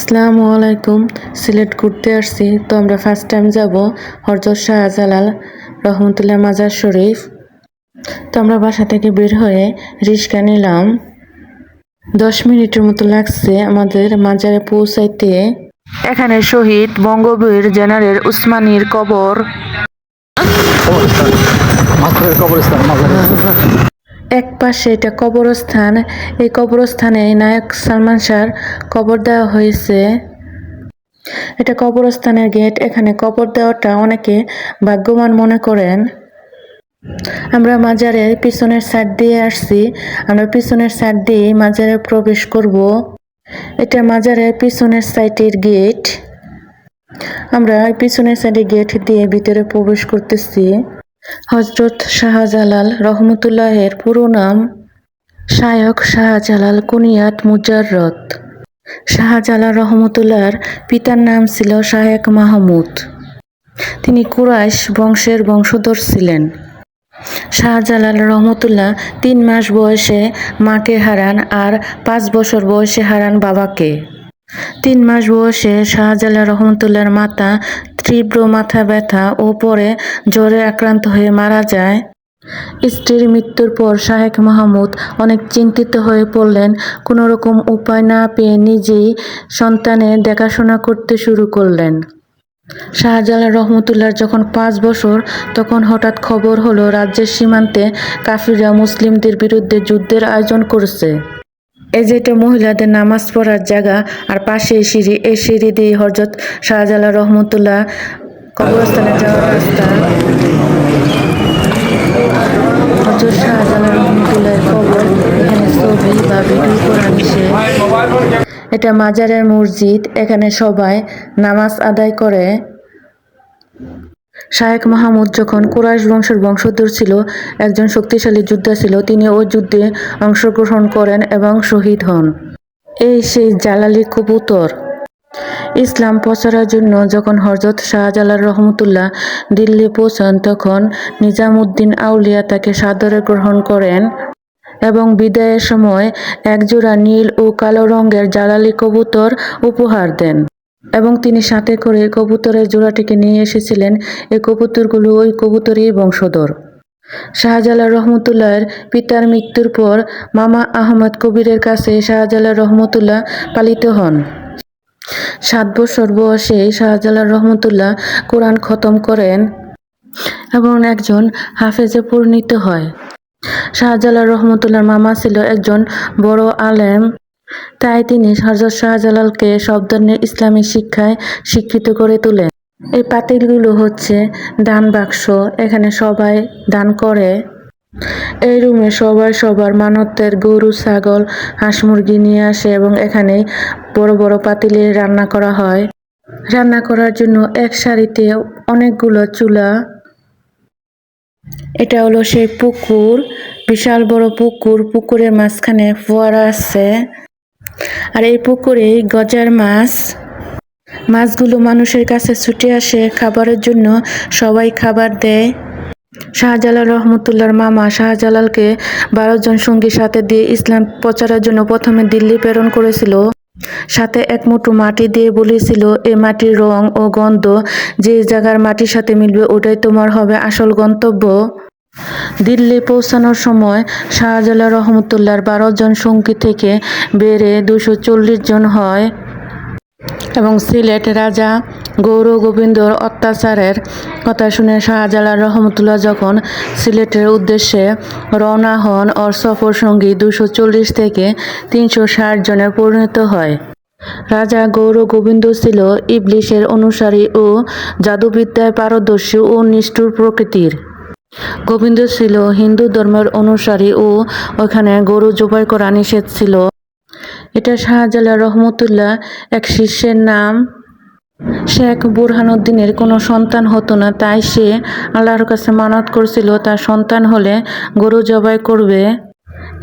আসসালামু আলাইকুম। সিলেট ঘুরতে আসছি। তো আমরা ফার্স্ট টাইম যাব হরজত শাহজালাল রহমতুল্লাহ মাজার শরীফ। তো আমরা বাসা থেকে বের হয়ে রিক্সা নিলাম। দশ মিনিটের মতো লাগছে আমাদের মাজারে পৌঁছাইতে। এখানে শহীদ বঙ্গবীর জেনারেল উসমানীর কবর। কবরস্থান কবরস্থান। এক পাশে এটা কবরস্থান, এই কবরস্থানে নায়ক সালমান শাহর কবর দেওয়া হয়েছে। এটা কবরস্থানের গেট, এখানে কবর দেওয়াটা অনেকে ভাগ্যবান মনে করেন। আমরা মাজারের পিছনের সাইড দিয়ে আসছি। আমরা পিছনের সাইড দিয়ে মাজারে প্রবেশ করব। এটা মাজারের পিছনের সাইডের গেট আমরা পিছনের সাইডে গেট দিয়ে ভিতরে প্রবেশ করতেছি। হজরত শাহজালাল রহমতুল্লাহের পুরো নাম শায়ক শাহজালাল কুনিয়াত মুজাররত শাহজালাল রহমতুল্লাহর পিতার নাম ছিল শায়েক মাহমুদ। তিনি কুরাইশ বংশের বংশধর ছিলেন। শাহজালাল রহমতুল্লাহ তিন মাস বয়সে মাকে হারান আর পাঁচ বছর বয়সে হারান বাবাকে। তিন মাস বয়সে শাহজালাল রহমতুল্লাহর মাতা তীব্র মাথা ব্যথা ও পরে জ্বরে আক্রান্ত হয়ে মারা যায়। স্ত্রীর মৃত্যুর পর শাহেক মাহমুদ অনেক চিন্তিত হয়ে পড়লেন। কোনো রকম উপায় না পেয়ে নিজেই সন্তানের দেখাশোনা করতে শুরু করলেন। শাহজালাল রহমতুল্লাহর যখন পাঁচ বছর, তখন হঠাৎ খবর হলো, রাজ্যের সীমান্তে কাফিররা মুসলিমদের বিরুদ্ধে যুদ্ধের আয়োজন করছে। এই যে এটা মহিলাদের নামাজ পড়ার জায়গা, আর পাশে সিঁড়ি, এই সিঁড়ি দিয়ে হজরত শাহজালাল রহমতুল্লাহ কবরস্থানে যাওয়ার রাস্তা। হজরত শাহজালাল রহমতুল্লাহের কবর, এখানে ছবি বা ভিডিও এটা মাজারের মসজিদ, এখানে সবাই নামাজ আদায় করে। শায়েক মাহমুদ যখন কুরাইশ বংশের বংশধর ছিল, একজন শক্তিশালী যোদ্ধা ছিল, তিনি ওই যুদ্ধে অংশগ্রহণ করেন এবং শহীদ হন। এই সেই জালালি কবুতর। ইসলাম প্রচারের জন্য যখন হজরত শাহজালাল রহমতুল্লাহ দিল্লি পৌঁছান, তখন নিজামুদ্দিন আউলিয়া তাকে সাদরে গ্রহণ করেন এবং বিদায়ের সময় একজোড়া নীল ও কালো রঙের জালালি কবুতর উপহার দেন। এবং তিনি সাথে করে কবুতরের জোড়াটিকে নিয়ে এসেছিলেন এই কবুতরগুলো ওই কবুতরই বংশধর। শাহজালাল রহমতুল্লাহর পিতার মৃত্যুর পর মামা আহমদ কবিরের কাছে শাহজালাল রহমতুল্লাহ পালিত হন। সাত বছর বয়সে শাহজালাল রহমতুল্লাহ কোরআন খতম করেন এবং একজন হাফেজে পরিণত হয়। শাহজালাল রহমতুল্লাহর মামা ছিল একজন বড় আলেম। তাই তিনি হজরত শাহজালালকে সব ধরনের ইসলামী শিক্ষায় শিক্ষিত করে তোলেন। এই পাতিলগুলো হচ্ছে দান বাক্স, এখানে সবাই দান করে। এই রুমে সবাই সবার মানতের গরু, ছাগল, হাঁস মুরগি নিয়ে আসে এবং এখানে বড় বড় পাতিলে রান্না করা হয়। রান্না করার জন্য এক সারিতে অনেকগুলো চুলা। এটা হলো সেই পুকুর, বিশাল বড় পুকুর, পুকুরের মাঝখানে ফোয়ারা আছে। আর এই পুকুরে গজার মাছ। মাছগুলো মানুষের কাছে ছুটে আসে, খাবারের জন্য সবাই খাবার দেয়। শাহজালাল রহমতুল্লার মামা শাহজালালকে বারো জন সঙ্গীর সাথে দিয়ে ইসলাম প্রচারের জন্য প্রথমে দিল্লি প্রেরণ করেছিল। সাথে এক মুঠো মাটি দিয়ে বলেছিল এই মাটির রং ও গন্ধ যে জায়গার মাটির সাথে মিলবে ওটাই তোমার হবে আসল গন্তব্য। দিল্লি পৌঁছানোর সময় শাহজালা রহমতুল্লার বারো জন সঙ্গী থেকে বেড়ে দুশো চল্লিশ জন হয় এবং সিলেট রাজা গৌর গোবিন্দর অত্যাচারের কথা শুনে শাহজালাল রহমতুল্লাহ যখন সিলেটের উদ্দেশ্যে রওনা হন, ওর সফর সঙ্গী দুশো চল্লিশ থেকে তিনশো ষাট জনে পরিণত হয়। রাজা গৌর গোবিন্দ ছিল ইবলিশের অনুসারী ও জাদুবিদ্যায় পারদর্শী ও নিষ্ঠুর প্রকৃতির। গোবিন্দ ছিল হিন্দু ধর্মের অনুসারী ও ওখানে গরু জবাই করা নিষেধ ছিল। এটা শাহজালাল রহমতুল্লাহ এক শিষ্যের নাম। শেখ বুরহানুদ্দিনের কোনো সন্তান হতো না, তাই সে আল্লাহর কাছে মানত করছিল, তার সন্তান হলে গরু জবাই করবে।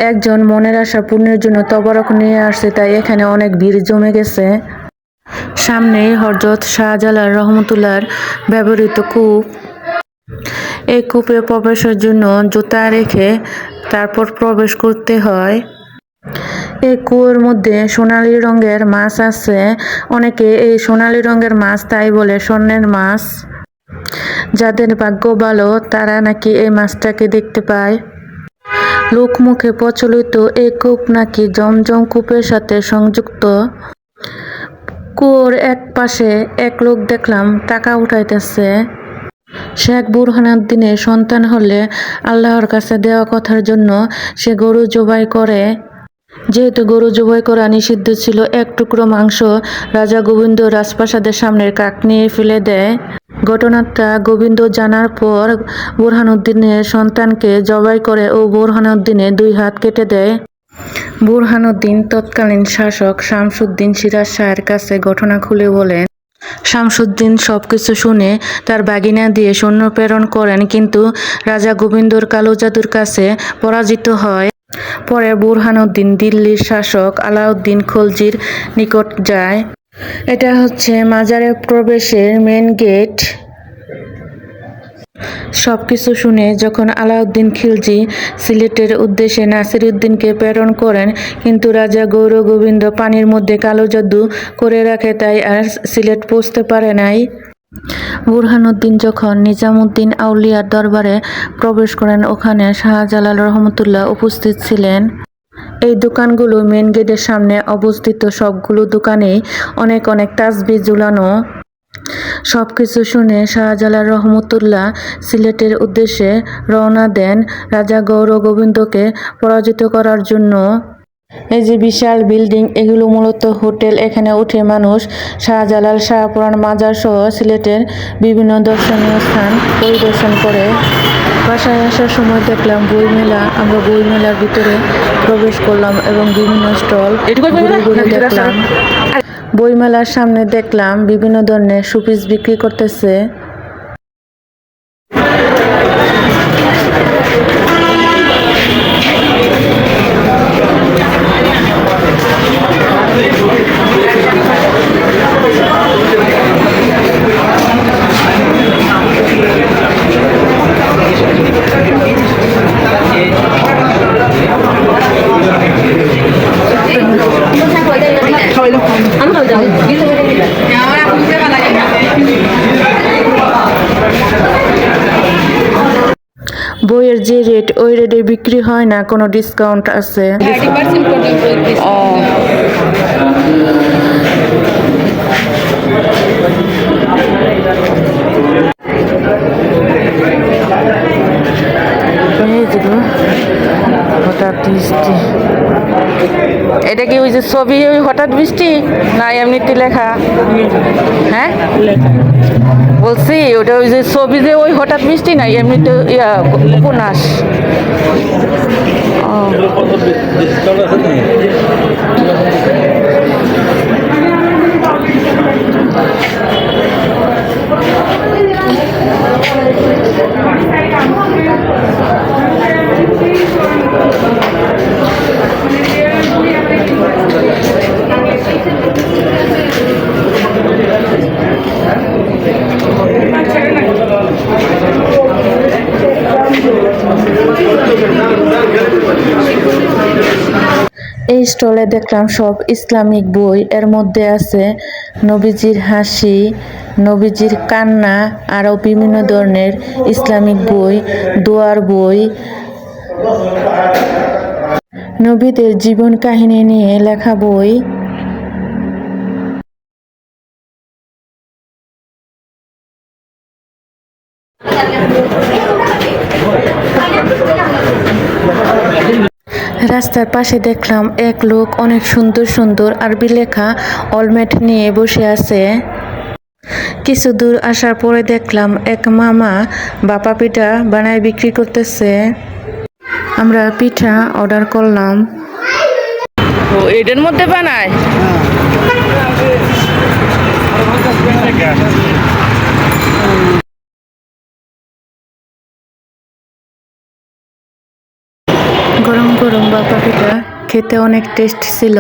একজন মনের আশা পূর্ণের জন্য তবরক নিয়ে আসছে, তাই এখানে অনেক ভিড় জমে গেছে। সামনে হরজত শাহজালাল রহমতুল্লাহর ব্যবহৃত কূপ। এই কূপে প্রবেশের জন্য জুতা রেখে তারপর প্রবেশ করতে হয়। এই কুয়োর মধ্যে সোনালী রঙের মাছ আছে। অনেকে এই সোনালী রঙের মাছ তাই বলে স্বর্ণের মাছ। যাদের ভাগ্য ভালো, তারা নাকি এই মাছটাকে দেখতে পায়। লোকমুখে প্রচলিত এই কূপ নাকি জমজম কূপের সাথে সংযুক্ত। কুয়োর এক পাশে এক লোক দেখলাম, টাকা উঠাইতেছে। শেখ বুরহানুদ্দিনের সন্তান হলে আল্লাহর কাছে দেওয়া কথার জন্য সে গরু জবাই করে। যেহেতু গরু জবাই করা নিষিদ্ধ ছিল, এক টুকরো মাংস রাজা গোবিন্দ রাজপ্রাসাদের সামনের কাক নিয়ে ফেলে দেয়। ঘটনাটা গোবিন্দ জানার পর বুরহানুদ্দিনের সন্তানকে জবাই করে ও বুরহানুদ্দিনের দুই হাত কেটে দেয়। বুরহানুদ্দিন তৎকালীন শাসক শামসুদ্দিন সিরাজ শাহের কাছে ঘটনা খুলে বলেন শামসুদ্দিন সব কিছু শুনে তার বাগিনা দিয়ে সৈন্য প্রেরণ করেন, কিন্তু রাজা গোবিন্দর কালো জাদুর কাছে পরাজিত হয়। পরে বুরহানুদ্দিন দিল্লির শাসক আলাউদ্দিন খলজির নিকট যায়। এটা হচ্ছে মাজারে প্রবেশের মেন গেট সবকিছু শুনে যখন আলাউদ্দিন খিলজি সিলেটের উদ্দেশ্যে নাসিরউদ্দিনকে প্রেরণ করেন, কিন্তু রাজা গৌর গোবিন্দ পানির মধ্যে কালো জাদু করে রাখে তাই আর সিলেট পৌঁছতে পারে নাই। বুরহানুদ্দিন যখন নিজামুদ্দিন আউলিয়ার দরবারে প্রবেশ করেন, ওখানে শাহজালাল রহমতুল্লাহ উপস্থিত ছিলেন। এই দোকানগুলো মেন গেটের সামনে অবস্থিত সবগুলো দোকানেই অনেক অনেক তাসবি ঝুলানো সবকিছু শুনে শাহজালাল রহমতুল্লাহ সিলেটের উদ্দেশ্যে রওনা দেন রাজা গৌর গোবিন্দকে পরাজিত করার জন্য। এই যে বিশাল বিল্ডিং এগুলো মূলত হোটেল। এখানে উঠে মানুষ শাহজালাল শাহপুরাণ মাজার সহ সিলেটের বিভিন্ন দর্শনীয় স্থান পরিদর্শন করে। বাসায় আসার সময় দেখলাম বই মেলা আমরা বই মেলার ভিতরে প্রবেশ করলাম এবং বিভিন্ন স্টল ঘুরে ঘুরে দেখলাম। বইমেলার সামনে দেখলাম বিভিন্ন ধরনের শোপিস বিক্রি করতেছে। বইয়ের যে রেট ওই রেটে বিক্রি হয় না কোনো ডিসকাউন্ট আছে? থার্টি পার্সেন্ট পর্যন্ত discount। এই যেগুলো হঠাৎ বৃষ্টি এটা কি ওই যে ছবি, ওই হঠাৎ বৃষ্টি? না এমনিতে লেখা। হ্যাঁ? বলছি, ওটা ওই যে ছবি যে ওই হঠাৎ বৃষ্টি না এমনিতে ইয়া, উপন্যাস। ও। এই স্টলে দেখলাম সব ইসলামিক বই। এর মধ্যে আছে নবীজির হাসি, নবীজির কান্না, আরও বিভিন্ন ধরনের ইসলামিক বই, দোয়ার বই। নবীদের জীবন কাহিনী নিয়ে লেখা বই। রাস্তার পাশে দেখলাম এক লোক অনেক সুন্দর সুন্দর আরবি লেখা অলমেট নিয়ে বসে আছে। কিছু দূর আসার পরে দেখলাম এক মামা বাপা পিঠা বানায় বিক্রি করতেছে। আমরা পিঠা অর্ডার করলাম। ও এটার মধ্যে বানায়? গরম গরম বাপাপিটা খেতে অনেক টেস্ট ছিল।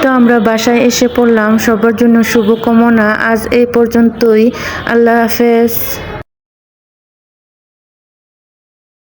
তো আমরা বাসায় এসে পড়লাম। সবার জন্য শুভকামনা। আজ এই পর্যন্তই। আল্লাহ হাফেজ।